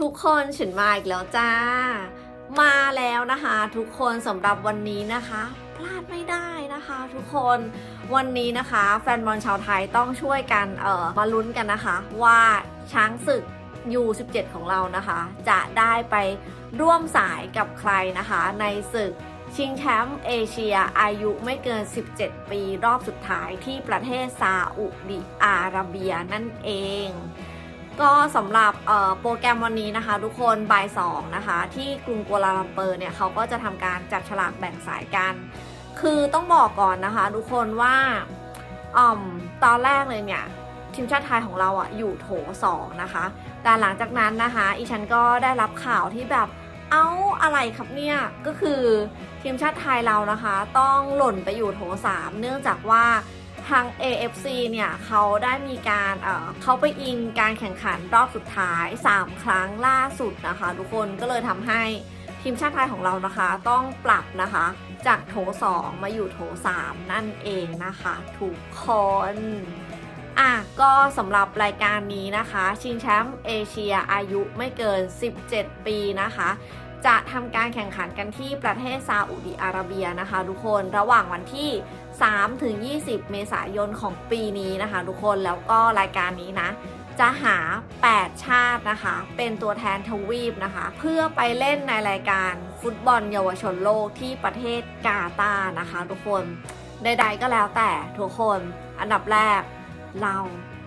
ทุกคนฉันมาอีกแล้วจ้า มาแล้วนะคะ ทุกคนสำหรับวันนี้นะคะ พลาดไม่ได้นะคะ ทุกคนวันนี้นะคะ แฟนบอลชาวไทยต้องช่วยกันเอ่อมาลุ้นกันนะคะ ว่าช้างศึก U17 ของเรานะคะ จะได้ไปร่วมสายกับใครนะคะ ในศึกชิงแชมป์เอเชียอายุไม่เกิน 17 ปีรอบสุดท้ายที่ประเทศซาอุดิอาระเบียนั่นเอง ก็สำหรับโปรแกรมวันนี้นะคะ ทุกคนบ่ายสองนะคะ ที่กรุงกัวลาลัมเปอร์เนี่ยเขาก็จะทำการจับฉลากแบ่งสายกัน คือต้องบอกก่อนนะคะ ทุกคนว่าอ่อมตอนแรกเลยเนี่ยทีมชาติไทยของเราอะอยู่โถสองนะคะ แต่หลังจากนั้นนะคะอีฉันก็ได้รับข่าวที่แบบเอ้าอะไรครับเนี่ยก็คือทีมชาติไทยเรานะคะ ต้องหล่นไปอยู่โถสามเนื่องจากว่า ทาง AFC เนี่ยเขาได้มีการเเขาไปอิงการแข่งขันรอบสุดท้าย 3 ครั้งล่าสุดนะคะ ทุกคนก็เลยทำให้ทีมชาติไทยของเรานะคะ ต้องปรับนะคะ จากโถ 2 มาอยู่โถ 3 นั่นเองนะคะทุกคนอะก็สำหรับรายการนี้นะคะ ชิงแชมป์เอเชียอายุไม่เกิน 17 ปีนะคะ จะทำการแข่งขันกันที่ประเทศซาอุดิอาระเบียนะคะ ทุกคนระหว่างวันที่ 3 ถึง 20 เมษายนของปีนี้นะคะ ทุกคนแล้วก็รายการนี้นะ จะหา 8 ชาตินะคะ เป็นตัวแทนทวีปนะคะ เพื่อไปเล่นในรายการฟุตบอลเยาวชนโลกที่ประเทศกาตาร์นะคะ ทุกคนใดๆก็แล้วแต่ทุกคนอันดับแรกเรา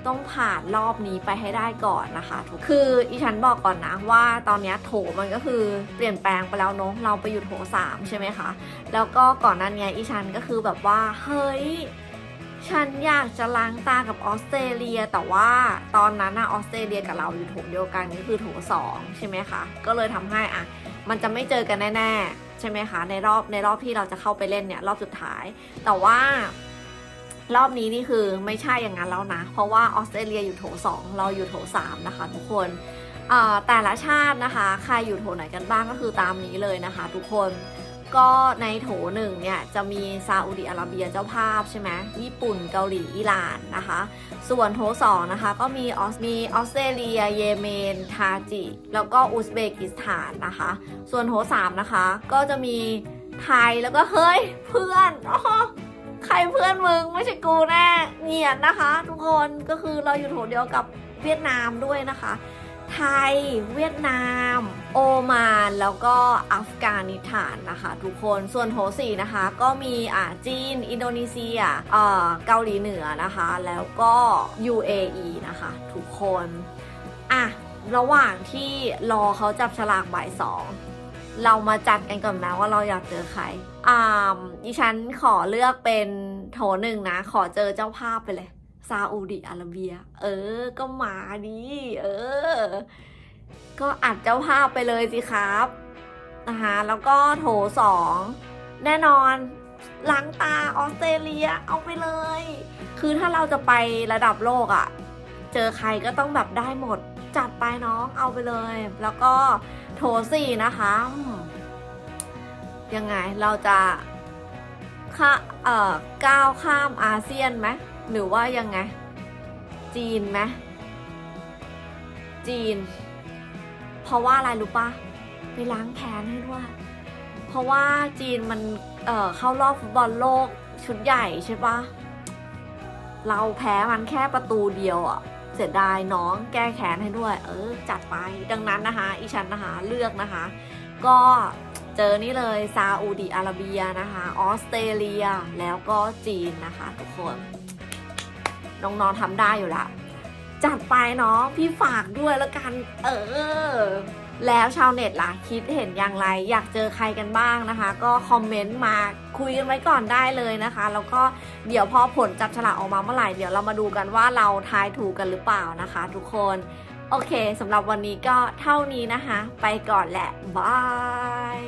ต้องผ่านรอบนี้ไปให้ได้ก่อนนะคะทุกคืออีฉันบอกก่อนนะว่าตอนนี้โถมันก็คือเปลี่ยนแปลงไปแล้วเนาะเราไปอยู่โถสามใช่ไหมคะแล้วก็ก่อนนั้นเนี้ยอีฉันก็คือแบบว่าเฮ้ยฉันอยากจะล้างตากับออสเตรเลีย แต่ว่าตอนนั้นนะออสเตรเลียกับเราอยู่โถเดียวกันก็คือโถสองใช่ไหมคะก็เลยทำให้อะมันจะไม่เจอกันแน่ ๆ ใช่ไหมคะในรอบในรอบที่เราจะเข้าไปเล่นเนี่ยรอบสุดท้าย แต่ว่า รอบนี้นี่คือไม่ใช่อย่างนั้นแล้วนะ เพราะว่าออสเตรเลียอยู่โถ 2 เราอยู่โถ 3 นะคะ ทุกคนเอ่อแต่ละชาตินะคะ ใครอยู่โถไหนกันบ้างก็คือตามนี้เลยนะคะ ทุกคนก็ในโถหนึ่งเนี่ยจะมีซาอุดิอาระเบียเจ้าภาพใช่ไหมญี่ปุ่นเกาหลีอิหร่านนะคะ ส่วนโถสองนะคะก็มีออสมีออสเตรเลีย เยเมน ทาจิ แล้วก็อุซเบกิสถานนะคะ ส่วนโถสามนะคะก็จะมีไทยแล้วก็เฮ้ยเพื่อนอ๋อ ใครเพื่อนมึงไม่ใช่กูแน่เงียนนะคะ ทุกคนก็คือเราอยู่โถเดียวกับเวียดนามด้วยนะคะ ไทยเวียดนาม โอมานแล้วก็อัฟกานิสถานนะคะ ทุกคนส่วนโถสี่นะคะ ก็มีอ่าจีน อินโดนีเซียเอ่อเกาหลีเหนือนะคะ แล้วก็ UAE นะคะ ทุกคนอะระหว่างที่รอเขาจับฉลากบ่ายสองเรามาจัดกันก่อนนะว่าเราอยากเจอใคร ดิฉันขอเลือกเป็นโถหนึ่งนะ ขอเจอเจ้าภาพไปเลย ซาอุดิอาระเบีย เออ ก็มาดีเออ ก็อัดเจ้าภาพไปเลยสิครับนะคะแล้วก็โถสองแน่นอนล้างตาออสเตรเลียเอาไปเลย คือถ้าเราจะไประดับโลกอะ่ะ เจอใครก็ต้องแบบได้หมด จัดไปน้องเอาไปเลย แล้วก็โถสี่นะคะ ยังไงเราจะข้าเอ่อก้าวข้ามอาเซียนไหมหรือว่ายังไง จีนไหมจีน เพราะว่าอะไรรู้ปะไปล้างแค้นให้ด้วย เพราะว่าจีนมันเอ่อเข้ารอบฟุตบอลโลกชุดใหญ่ใช่ปะเราแพ้มันแค่ประตูเดียวอะเสียดายน้องแก้แค้นให้ด้วย เออ จัดไป ดังนั้นนะคะ อีฉันนะคะ เลือกนะคะ ก็ เจอนี่เลยซาอุดิอาระเบียนะคะออสเตรเลียแล้วก็จีนนะคะทุกคนน้องๆทำได้อยู่ละจัดไปเนาะพี่ฝากด้วยแล้วกัน เออ แล้วชาวเน็ตล่ะ คิดเห็นอย่างไร อยากเจอใครกันบ้างนะคะ ก็คอมเมนต์มาคุยกันไว้ก่อนได้เลยนะคะ แล้วก็เดี๋ยวพอผลจับฉลากออกมาเมื่อไหร่ เดี๋ยวเรามาดูกันว่าเราทายถูกกันหรือเปล่านะคะ ทุกคน โอเคสำหรับวันนี้ก็เท่านี้นะคะ ไปก่อนแหละบาย